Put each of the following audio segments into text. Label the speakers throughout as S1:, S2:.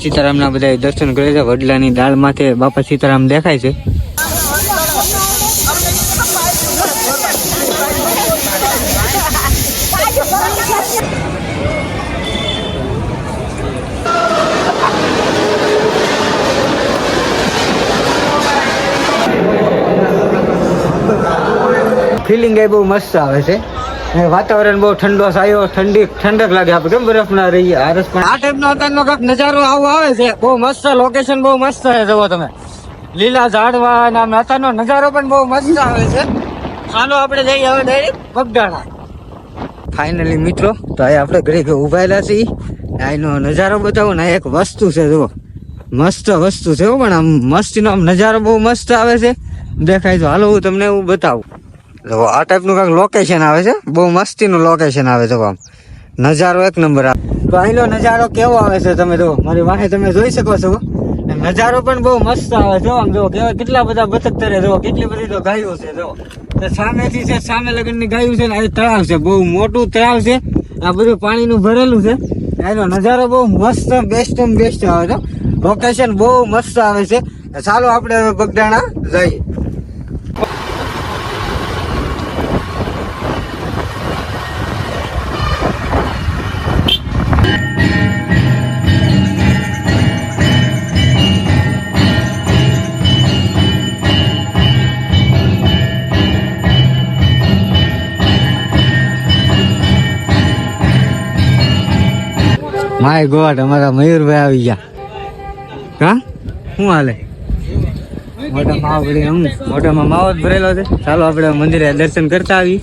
S1: બાપા સીતારામના બધા દર્શન કરે છે. વડલાની દાળ માથે બાપા સીતારામ દેખાય છે. ફિલિંગ એ બહુ મસ્ત આવે છે. વાતાવરણ બહુ ઠંડો સાયો ઠંડી, ઠંડક લાગે આપણે કેમ બરફના રહીએ? આરસ પણ આ ટાઈપનો અત્યારનો કાંઈક નજારો આવો આવે છે. બહુ મસ્ત લોકેશન બહુ મસ્ત છે, જુઓ તમે. લીલા ઝાડવા અને આમ અત્યારનો નજારો પણ બહુ મસ્ત આવે છે. ચાલો આપણે જઈએ હવે ડાયરેક્ટ બગદાણા ફાઇનલી મિત્રો, તો અહીં આપણે ઘરે ઘરે ઉભાયેલા છીએ. અહીંનો નજારો બતાવો ને એક વસ્તુ છે, જુઓ. મસ્ત વસ્તુ છે પણ આમ મસ્તીનો આમ નજારો બહુ મસ્ત આવે છે. દેખાય તો હાલો હું તમને એવું બતાવું. જો આ ટાઈપનું કાંઈક લોકેશન આવે છે, બહુ મસ્તીનું લોકેશન આવે છે આમ. નજારો એક નંબર આવે. તો અહીંનો નજારો કેવો આવે છે તમે જો મારી વાહે તમે જોઈ શકો છો. નજારો પણ બહુ મસ્ત આવે છે આમ જો કેવા કેટલા બધા બતક તરે જો કેટલી બધી તો ગાયો છે જો સામેથી છે, સામે લગ્નની ગાયું છે ને આ તળાવ છે, બહુ મોટું તળાવ છે. આ બધું પાણીનું ભરેલું છે. એનો નજારો બહુ મસ્ત બેસ્ટ બેસ્ટ આવે છે. લોકેશન બહુ મસ્ત આવે છે. ચાલો આપણે હવે બગડાણા જઈએ. માય ગોડ, અમારા મયુરભાઈ આવી ગયા. હા શું હાલે? મોટા માવ ભરી હમ મોટામાં માવો જ ભરેલો છે. ચાલો આપણે મંદિરે દર્શન કરતા આવી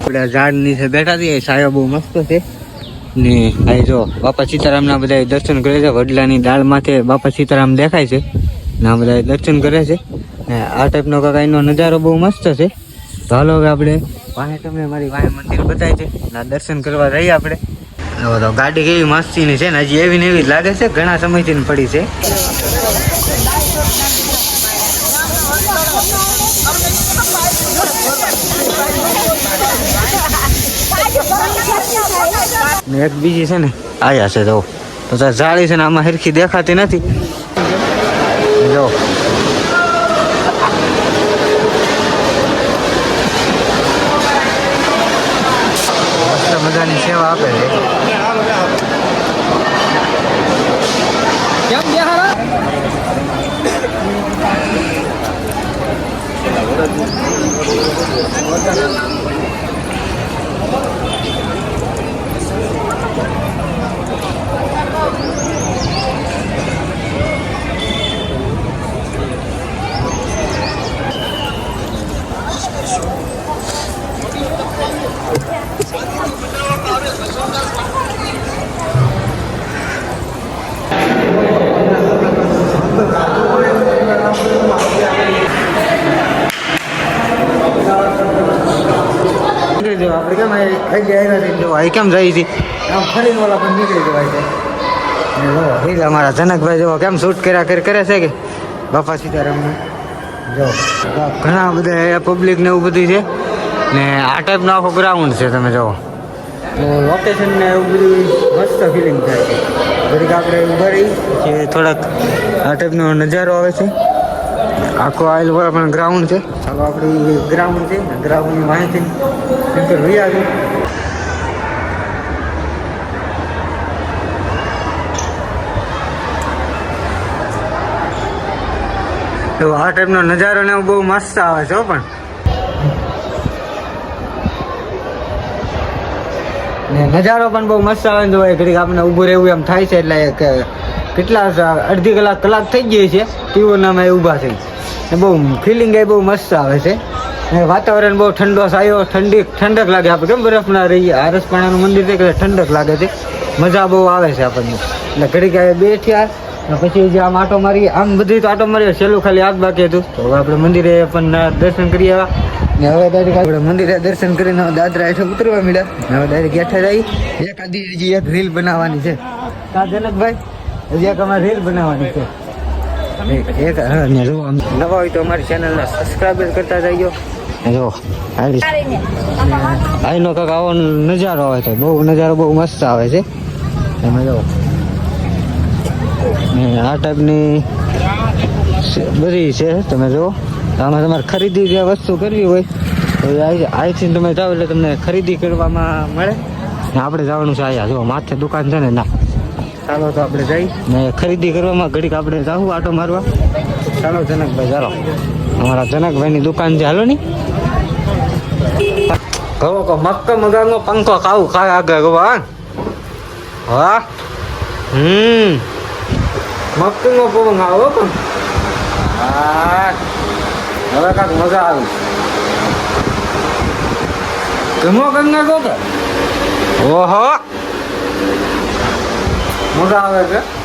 S1: આપણે ઝાડ નીચે બેઠા છીએ. સાયો બહુ મસ્ત છે. ને આ જો બાપા સીતારામના બધા દર્શન કરે છે. વડલાની દાળ માથે બાપા સીતારામ દેખાય છે. ને આ બધા દર્શન કરે છે. ને આ ટાઈપનો કાંઈ એનો નજારો બહુ મસ્ત છે. તો હાલો હવે આપણે વાહે તમને મારી વાહે મંદિર બતાય છે. ને દર્શન કરવા જઈએ આપણે. તો ગાડી કેવી મસ્તીની છે ને હજી એવી ને એવી લાગે છે. ઘણા સમયથી પડી છે. ને એક બીજી છે ને, આયા છે, જો. તો તાર જાળી છે ને આમાં હરખી દેખાતી નથી. જો. મસ્ત મજાની સેવા આપે છે. નીકળી જવા આઈ આવ્યા છે જો અહીં કેમ જાય હતી આમ ફરીને ઓલા પણ નીકળી જવાય છે. રીલ અમારા જનકભાઈ જો કેમ શૂટ કર્યા કર કરે છે કે? બાપા સીતારામનું. જો ઘણા બધા પબ્લિક ને એવું બધું છે. ને આ ટાઈપનો આખો ગ્રાઉન્ડ છે તમે જુઓ તો લોકેશન ને એવું બધું મસ્ત ફિલિંગ થાય છે. ઘડીક આપણે ઊભા રહી કે થોડાક આ ટાઈપનો નજારો આવે છે. આખો આયલ વાળા પણ ગ્રાઉન્ડ છે. ચાલો આપણે ગ્રાઉન્ડ છે. ગ્રાઉન્ડની માહિતી નંતર લઈ આવી. તો આ ટાઈપનો નજારો ને બહુ મસ્ત આવે છે પણ. ને નજારો પણ બહુ મસ્ત આવે ને તો ઘડીક આપણે ઊભું રહેવું એમ થાય છે એટલે કેટલા અડધી કલાક કલાક થઈ ગઈ છે. ટીવોનામાં ઊભા થઈ ને બહુ ફિલિંગ એ બહુ મસ્ત આવે છે. અને વાતાવરણ બહુ ઠંડો સાયો ઠંડી, ઠંડક લાગે આપણે કેમ બરફના રહીએ? આરસપાણાનું મંદિર છે કે ઠંડક લાગે છે? મજા બહુ આવે છે આપણને. એટલે ઘડીક બેઠ્યા પછી જે આમ આટો મારી આમ બધી તો આટો મારી છેલ્લું ખાલી આજ બાકી હતું. તો હવે આપણે મંદિરે પણ દર્શન કરી આવ્યા ને હવે ડાયરેક્ટ આપણે મંદિરે દર્શન કરીને દાદરા હેઠળ ઉતરવા મળ્યા હવે ડાયરેક્ટ હેઠળ આવી એકાદી આદિજી એક રીલ બનાવવાની છે. કા જનકભાઈ? હજી એક અમારે રીલ બનાવવાની છે. નવા હોય તો અમારી ચેનલને સબસ્ક્રાઈબ કરતા જઈજો જો અહીંનો કાંક આવો નજારો આવે છે બહુ નજારો બહુ મસ્ત આવે છે. એમાં જો આ ટાઈપની બધી છે, તમે જો આમાં તમારે ખરીદી જે વસ્તુ કરવી હોય, તો અહીંથી તમે જાઓ એટલે તમને ખરીદી કરવામાં મળે. આપણે જવાનું છે અહીંયા જો માથે દુકાન છે ને, ના. ચાલો તો આપણે જઈ. ને ખરીદી કરવામાં ઘડીક આપણે જાવું આટો મારવા. ચાલો જનકભાઈ, ચાલો. અમારા જનકભાઈની દુકાન છે, હાલો ની. કહો કહો, મક્ક, મગાનો પંખો ખાવું, ખાય આગળ, કહો, હા. હા. હમ. મક્કનો પવન આવો પણ. હા. હવે કાંક મજા આવી. ગમો ગંગા કે ઓહો. મજા આવે છે